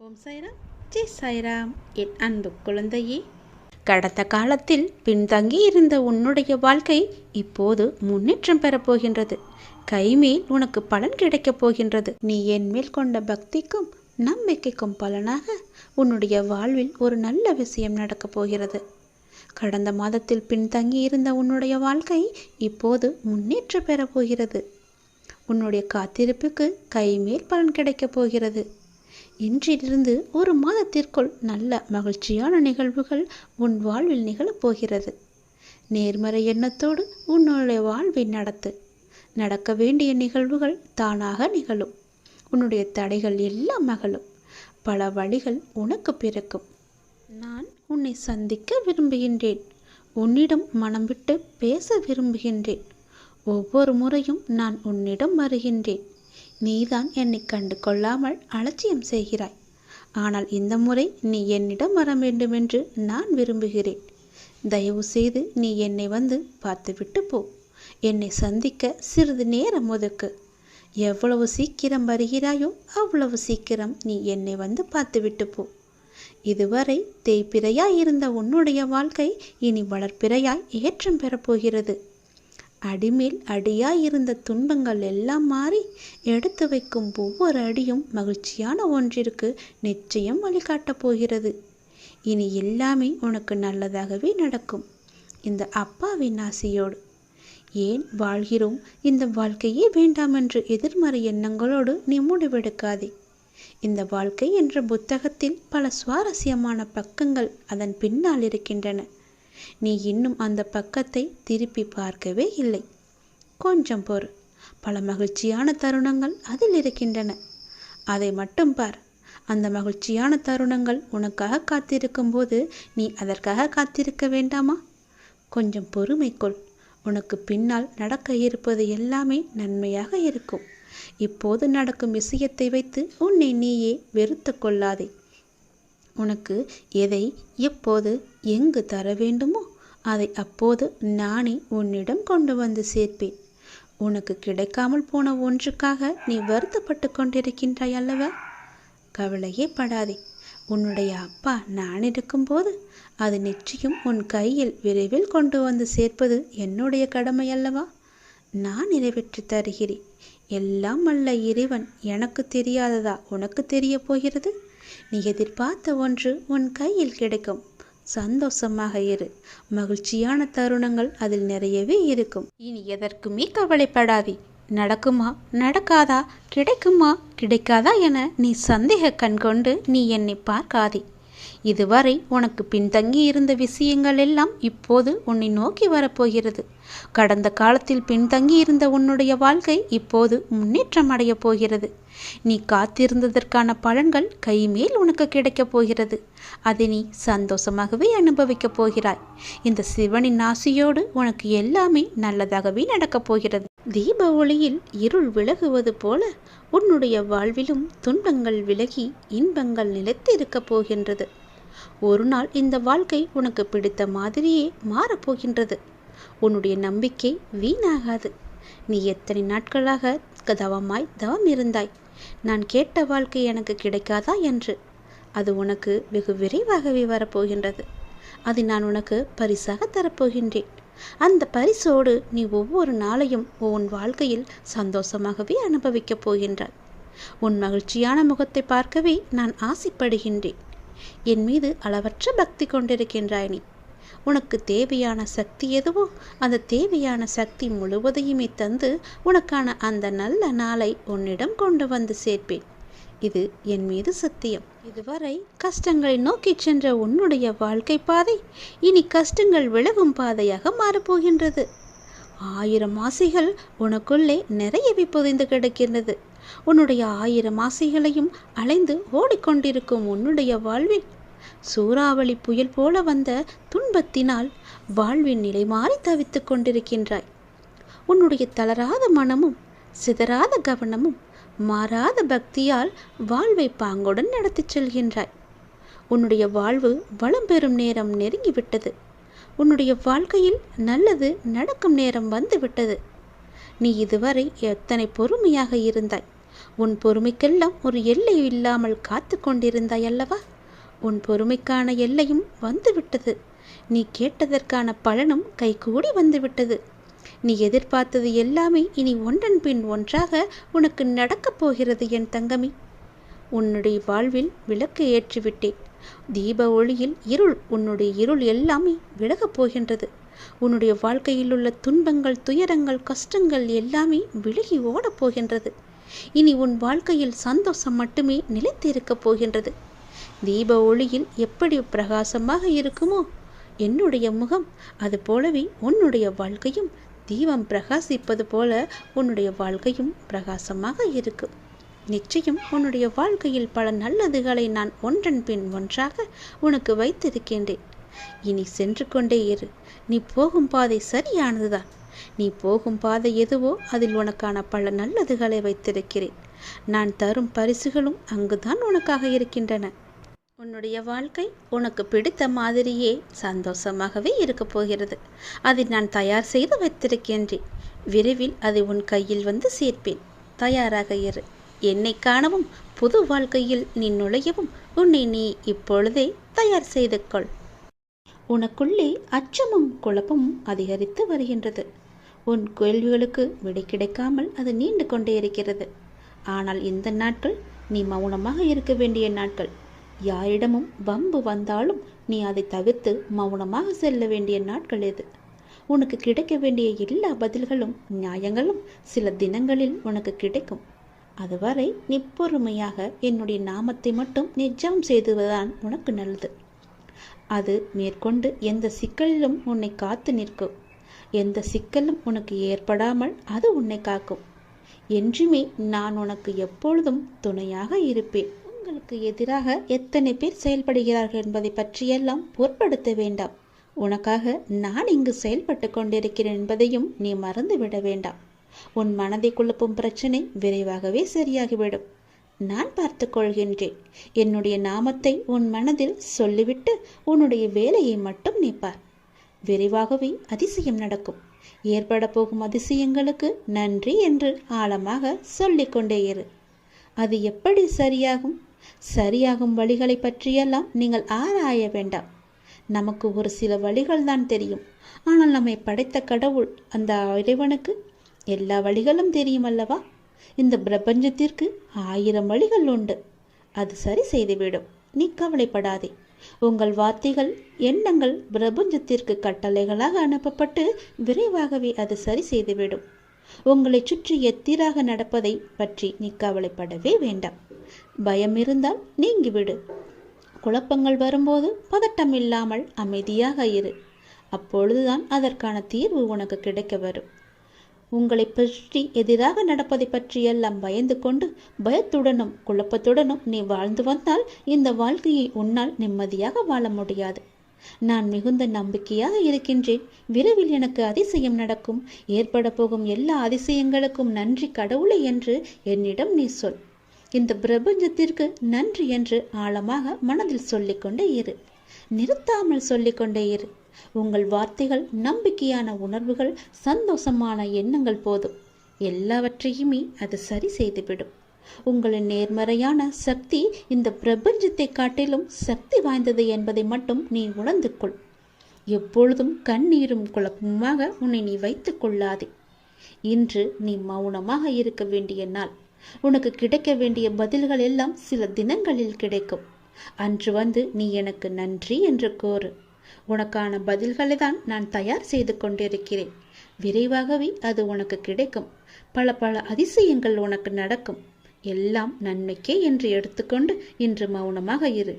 ஓம் சாய்ராம். ஜெய் சாய்ராம். என் அன்பு குழந்தையே. கடந்த காலத்தில் பின்தங்கி இருந்த உன்னுடைய வாழ்க்கை இப்போது முன்னேற்றம் பெறப்போகின்றது கைமேல் உனக்கு பலன் கிடைக்கப் போகின்றது. நீ என் மேல் கொண்ட பக்திக்கும் நம்பிக்கைக்கும் பலனாக உன்னுடைய வாழ்வில் ஒரு நல்ல விஷயம் நடக்கப் போகிறது. கடந்த மாதத்தில் பின்தங்கி இருந்த உன்னுடைய வாழ்க்கை இப்போது முன்னேற்றம் பெறப்போகிறது உன்னுடைய காத்திருப்புக்கு கைமேல் பலன் கிடைக்கப் போகிறது. இன்றிலிருந்து ஒரு மாதத்திற்குள் நல்ல மகிழ்ச்சியான நிகழ்வுகள் உன் வாழ்வில் நிகழப் போகிறது. நேர்மறை எண்ணத்தோடு உன்னுடைய வாழ்வை நடத்து. நடக்க வேண்டிய நிகழ்வுகள் தானாக நிகழும். உன்னுடைய தடைகள் எல்லாம் மகளும் பல வழிகள் உனக்கு பிறக்கும். நான் உன்னை சந்திக்க விரும்புகின்றேன். உன்னிடம் மனம் விட்டு பேச விரும்புகின்றேன். ஒவ்வொரு முறையும் நான் உன்னிடம் வருகின்றேன். நீதான் என்னை கண்டு கொள்ளாமல் அலட்சியம் செய்கிறாய். ஆனால் இந்த முறை நீ என்னிடம் வர வேண்டுமென்று நான் விரும்புகிறேன். தயவு செய்து நீ என்னை வந்து பார்த்துவிட்டு போ. என்னை சந்திக்க சிறிது நேரம் ஒதுக்கு. எவ்வளவு சீக்கிரம் வருகிறாயோ அவ்வளவு சீக்கிரம் நீ என்னை வந்து பார்த்துவிட்டு போ. இதுவரை தேய்பிறையாய் இருந்த உன்னுடைய வாழ்க்கை இனி வளர்ப்பிறையாய் ஏற்றம் பெறப்போகிறது. அடிமேல் அடியாய் இருந்த துன்பங்கள் எல்லாம் மாறி எடுத்து வைக்கும் ஒவ்வொரு அடியும் மகிழ்ச்சியான ஒன்றிற்கு நிச்சயம் வழிகாட்டப் போகிறது. இனி எல்லாமே உனக்கு நல்லதாகவே நடக்கும். இந்த அப்பாவின் ஆசையோடு. ஏன் வாழ்கிறோம்? இந்த வாழ்க்கையே வேண்டாம் என்று எதிர்மறை எண்ணங்களோடு நீ முடிவெடுக்காதே. இந்த வாழ்க்கை என்ற புத்தகத்தில் பல சுவாரஸ்யமான பக்கங்கள் அதன் பின்னால் இருக்கின்றன. நீ இன்னும் அந்த பக்கத்தை திருப்பி பார்க்கவே இல்லை. கொஞ்சம் பொறு. பல மகிழ்ச்சியான தருணங்கள் அதில் இருக்கின்றன. அதை மட்டும் பார். அந்த மகிழ்ச்சியான தருணங்கள் உனக்காக காத்திருக்கும் போது நீ அதற்காக காத்திருக்க வேண்டாமா? கொஞ்சம் பொறுமை கொள். உனக்கு பின்னால் நடக்க இருப்பது எல்லாமே நன்மையாக இருக்கும். இப்போது நடக்கும் விஷயத்தை வைத்து உன்னை நீயே வெறுத்து கொள்ளாதே. உனக்கு எதை எப்போது எங்கு தர வேண்டுமோ அதை அப்போது நானே உன்னிடம் கொண்டு வந்து சேர்ப்பேன். உனக்கு கிடைக்காமல் போன ஒன்றுக்காக நீ வருத்தப்பட்டு கொண்டிருக்கின்றாய் அல்லவா? கவலையே படாதே. உன்னுடைய அப்பா நான் இருக்கும்போது அது நிச்சயம் உன் கையில் விரைவில் கொண்டு வந்து சேர்ப்பது என்னுடைய கடமை அல்லவா? நான் நிறைவேற்றி தருகிறேன். எல்லாம் அல்ல இறைவன். எனக்கு தெரியாததா உனக்கு தெரிய போகிறது? நீ எதிர்பார்த்த ஒன்று உன் கையில் கிடைக்கும். சந்தோஷமாக இரு. மகிழ்ச்சியான தருணங்கள் அதில் நிறையவே இருக்கும். இனி எதற்குமே கவலைப்படாதே. நடக்குமா? நடக்காதா? கிடைக்குமா? கிடைக்காதா என நீ சந்தேக கண் கொண்டு நீ என்னை பார்க்காதே. இதுவரை உனக்கு பின்தங்கி இருந்த விஷயங்கள் எல்லாம் இப்போது உன்னை நோக்கி வரப்போகிறது. கடந்த காலத்தில் பின்தங்கி இருந்த உன்னுடைய வாழ்க்கை இப்போது முன்னேற்றம் அடையப் போகிறது. நீ காத்திருந்ததற்கான பலன்கள் கைமேல் உனக்கு கிடைக்கப் போகிறது. அதை நீ சந்தோஷமாகவே அனுபவிக்கப் போகிறாய். இந்த சிவனின் ஆசையோடு உனக்கு எல்லாமே நல்லதாகவே நடக்கப் போகிறது. தீப ஒளியில் இருள் விலகுவது போல உன்னுடைய வாழ்விலும் துன்பங்கள் விலகி இன்பங்கள் நிலைத்திருக்கப் போகின்றது. ஒரு நாள் இந்த வாழ்க்கை உனக்கு பிடித்த மாதிரியே மாறப்போகின்றது. உன்னுடைய நம்பிக்கை வீணாகாது. நீ எத்தனை நாட்களாக தவமாய் தவம் இருந்தாய்? நான் கேட்ட வாழ்க்கை எனக்கு கிடைக்காதா என்று. அது உனக்கு வெகு விரைவாகவே வரப்போகின்றது. அதை நான் உனக்கு பரிசாக தரப்போகின்றேன். அந்த பரிசோடு நீ ஒவ்வொரு நாளையும் உன் வாழ்க்கையில் சந்தோஷமாகவே அனுபவிக்கப் போகின்றாய். உன் மகிழ்ச்சியான முகத்தை பார்க்கவே நான் ஆசைப்படுகின்றேன். என் மீது அளவற்ற பக்தி கொண்டிருக்கின்றாய் நீ. உனக்கு தேவையான சக்தி எதுவோ அந்த தேவையான சக்தி முழுவதையுமே தந்து உனக்கான அந்த நல்ல நாளை உன்னிடம் கொண்டு வந்து சேர்ப்பேன். இது என் மீது சத்தியம். இதுவரை கஷ்டங்களை நோக்கி சென்ற உன்னுடைய வாழ்க்கை பாதை இனி கஷ்டங்கள் விலகும் பாதையாக மாறப்போகின்றது. ஆயிரம் ஆசைகள் உனக்குள்ளே நிறையவே புதைந்து கிடக்கின்றது. உன்னுடைய ஆயிரம் ஆசைகளையும் அலைந்து ஓடிக்கொண்டிருக்கும் உன்னுடைய வாழ்வில். சூறாவளி புயல் போல வந்த துன்பத்தினால் வாழ்வின் நிலை மாறி தவித்துக் கொண்டிருக்கின்றாய். உன்னுடைய தளராத மனமும் சிதறாத கவனமும் மாறாத பக்தியால் வாழ்வை பாங்குடன் நடத்திச் செல்கின்றாய். உன்னுடைய வாழ்வு வளம் பெறும் நேரம் நெருங்கிவிட்டது. உன்னுடைய வாழ்க்கையில் நல்லது நடக்கும் நேரம் வந்துவிட்டது. நீ இதுவரை எத்தனை பொறுமையாக இருந்தாய்? உன் பொறுமைக்கெல்லாம் ஒரு எல்லை இல்லாமல் காத்து கொண்டிருந்தாய் அல்லவா? உன் பொறுமைக்கான எல்லையும் வந்துவிட்டது. நீ கேட்டதற்கான பலனும் கைகூடி வந்துவிட்டது. நீ எதிர்பார்த்தது எல்லாமே இனி ஒன்றன் பின் ஒன்றாக உனக்கு நடக்கப் போகிறது என் தங்கமி. உன்னுடைய வாழ்வில் விளக்கு ஏற்றிவிட்டேன். தீப ஒளியில் இருள் உன்னுடைய இருள் எல்லாமே விலகப் போகின்றது. உன்னுடைய வாழ்க்கையில் உள்ள துன்பங்கள் துயரங்கள் கஷ்டங்கள் எல்லாமே விலகி ஓடப் போகின்றது. இனி உன் வாழ்க்கையில் சந்தோஷம் மட்டுமே நிலைத்திருக்கப் போகின்றது. தீப ஒளியில் எப்படி பிரகாசமாக இருக்குமோ என்னுடைய முகம் அது போலவே உன்னுடைய வாழ்க்கையும் தீபம் பிரகாசிப்பது போல உன்னுடைய வாழ்க்கையும் பிரகாசமாக இருக்கும். நிச்சயம் உன்னுடைய வாழ்க்கையில் பல நல்லதுகளை நான் ஒன்றன் பின் ஒன்றாக உனக்கு வைத்திருக்கின்றேன். இனி சென்று கொண்டே இரு. நீ போகும் பாதை சரியானதுதான். நீ போகும் பாதை எதுவோ அதில் உனக்கான பல நல்லதுகளை வைத்திருக்கிறேன். நான் தரும் பரிசுகளும் அங்குதான் உனக்காக இருக்கின்றன. உன்னுடைய வாழ்க்கை உனக்கு பிடித்த மாதிரியே சந்தோஷமாகவே இருக்கப் போகிறது. அதை நான் தயார் செய்து வைத்திருக்கின்றேன். விரைவில் அதை உன் கையில் வந்து சேர்ப்பேன். தயாராக இரு. என்னை காணவும் புது வாழ்க்கையில் நீ நுழையவும் உன்னை நீ இப்பொழுதே தயார் செய்து கொள். உனக்குள்ளே அச்சமும் குழப்பமும் அதிகரித்து வருகின்றது. உன் கேள்விகளுக்கு விடை கிடைக்காமல் அது நீண்டு கொண்டே இருக்கிறது. ஆனால் இந்த நாட்கள் நீ மௌனமாக இருக்க வேண்டிய நாட்கள். யாரிடமும் வம்பு வந்தாலும் நீ அதை தவிர்த்து மௌனமாக செல்ல வேண்டிய நாட்கள் இது உனக்கு கிடைக்க வேண்டிய எல்லா பதில்களும் நியாயங்களும் சில தினங்களில் உனக்கு கிடைக்கும். அதுவரை நீ பொறுமையாக என்னுடைய நாமத்தை மட்டும் நிஜம் செய்துவதுதான் உனக்கு நல்லது. அது மேற்கொண்டு எந்த சிக்கலிலும் உன்னை காத்து நிற்கும். எந்த சிக்கலும் உனக்கு ஏற்படாமல் அது உன்னை காக்கும். என்றுமே நான் உனக்கு எப்பொழுதும் துணையாக இருப்பேன். உங்களுக்கு எதிராக எத்தனை பேர் செயல்படுகிறார்கள் என்பதை பற்றியெல்லாம் பொருட்படுத்த வேண்டாம். உனக்காக நான் இங்கு செயல்பட்டு கொண்டிருக்கிறேன் என்பதையும் நீ மறந்துவிட வேண்டாம். உன் மனதை குழப்பும் பிரச்சனை விரைவாகவே சரியாகிவிடும். நான் பார்த்து கொள்கின்றேன். என்னுடைய நாமத்தை உன் மனதில் சொல்லிவிட்டு உன்னுடைய வேலையை மட்டும் நீப்பார் விரைவாகவே அதிசயம் நடக்கும். ஏற்பட போகும் அதிசயங்களுக்கு நன்றி என்று ஆழமாக சொல்லிக்கொண்டே இரு. அது எப்படி சரியாகும்? சரியாகும் வழிகளை பற்றியெல்லாம் நீங்கள் ஆராய வேண்டாம். நமக்கு ஒரு சில வழிகள் தான் தெரியும். ஆனால் நம்மை படைத்த கடவுள் அந்த இறைவனுக்கு எல்லா வழிகளும் தெரியும் அல்லவா இந்த பிரபஞ்சத்திற்கு ஆயிரம் வழிகள் உண்டு. அது சரி செய்துவிடும். நீ கவலைப்படாதே. உங்கள் வார்த்தைகள் எண்ணங்கள் பிரபஞ்சத்திற்கு கட்டளைகளாக அனுப்பப்பட்டு விரைவாகவே அது சரி செய்துவிடும். உங்களை சுற்றி எத்திராக நடப்பதை பற்றி நீ கவலைப்படவே வேண்டாம். பயம் இருந்தால் நீங்கிவிடு. குழப்பங்கள் வரும்போது பதட்டம் இல்லாமல் அமைதியாக இரு. அப்பொழுதுதான் அதற்கான தீர்வு உனக்கு கிடைக்க வரும். உங்களை பற்றி எதிராக நடப்பதை பற்றியெல்லாம் பயந்து கொண்டு பயத்துடனும் குழப்பத்துடனும் நீ வாழ்ந்து வந்தால் இந்த வாழ்க்கையை உன்னால் நிம்மதியாக வாழ முடியாது. நான் மிகுந்த நம்பிக்கையாக இருக்கின்றேன். விரைவில் எனக்கு அதிசயம் நடக்கும். ஏற்பட போகும் எல்லா அதிசயங்களுக்கும் நன்றி கடவுளை என்று என்னிடம் நீ சொல். இந்த பிரபஞ்சத்திற்கு நன்றி என்று ஆழமாக மனதில் சொல்லிக்கொண்டே இரு. நிறுத்தாமல் சொல்லிக்கொண்டே இரு. உங்கள் வார்த்தைகள் நம்பிக்கையான உணர்வுகள் சந்தோஷமான எண்ணங்கள் போதும். எல்லாவற்றையுமே அது சரி செய்துவிடும். உங்களின் நேர்மறையான சக்தி இந்த பிரபஞ்சத்தை காட்டிலும் சக்தி வாய்ந்தது என்பதை மட்டும் நீ உணர்ந்து கொள் எப்பொழுதும் கண்ணீரும் குழப்பமாக உன்னை நீ வைத்துக் கொள்ளாதே. இன்று நீ மௌனமாக இருக்க வேண்டிய நாள். உனக்கு கிடைக்க வேண்டிய பதில்கள் எல்லாம் சில தினங்களில் கிடைக்கும். அன்று வந்து நீ எனக்கு நன்றி என்று கோரு உனக்கான பதில்களை தான் நான் தயார் செய்து கொண்டிருக்கிறேன். விரைவாகவே அது உனக்கு கிடைக்கும். பல பல அதிசயங்கள் உனக்கு நடக்கும். எல்லாம் நன்மைக்கே என்று எடுத்துக்கொண்டு இன்று மௌனமாக இரு.